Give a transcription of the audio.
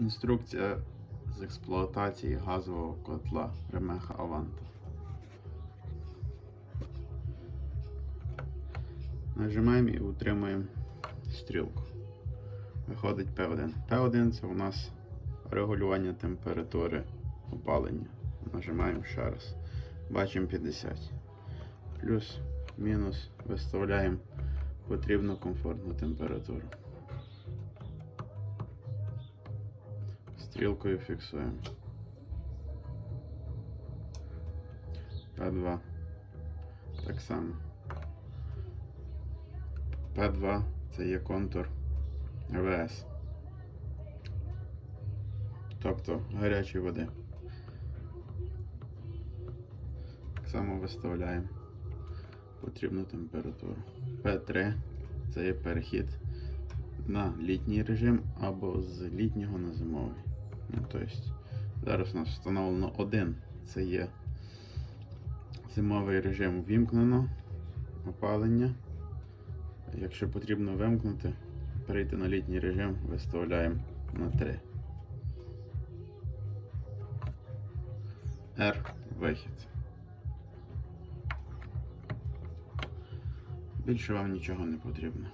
Інструкція з експлуатації газового котла Ремеха Аванта. Нажимаємо і утримуємо стрілку. Виходить P1. P1 це у нас регулювання температури опалення. Нажимаємо ще раз. Бачимо 50. Плюс, мінус, виставляємо потрібну комфортну температуру. Стрілкою фіксуємо. P2. Так само. P2 це є контур ВС. Тобто гарячої води. Так само виставляємо потрібну температуру. P3 це є перехід на літній режим або з літнього на зимовий. Ну, тобто, зараз у нас встановлено один. Це є зимовий режим вімкнено, опалення. Якщо потрібно вимкнути, перейти на літній режим, виставляємо на 3. R вихід. Більше вам нічого не потрібно.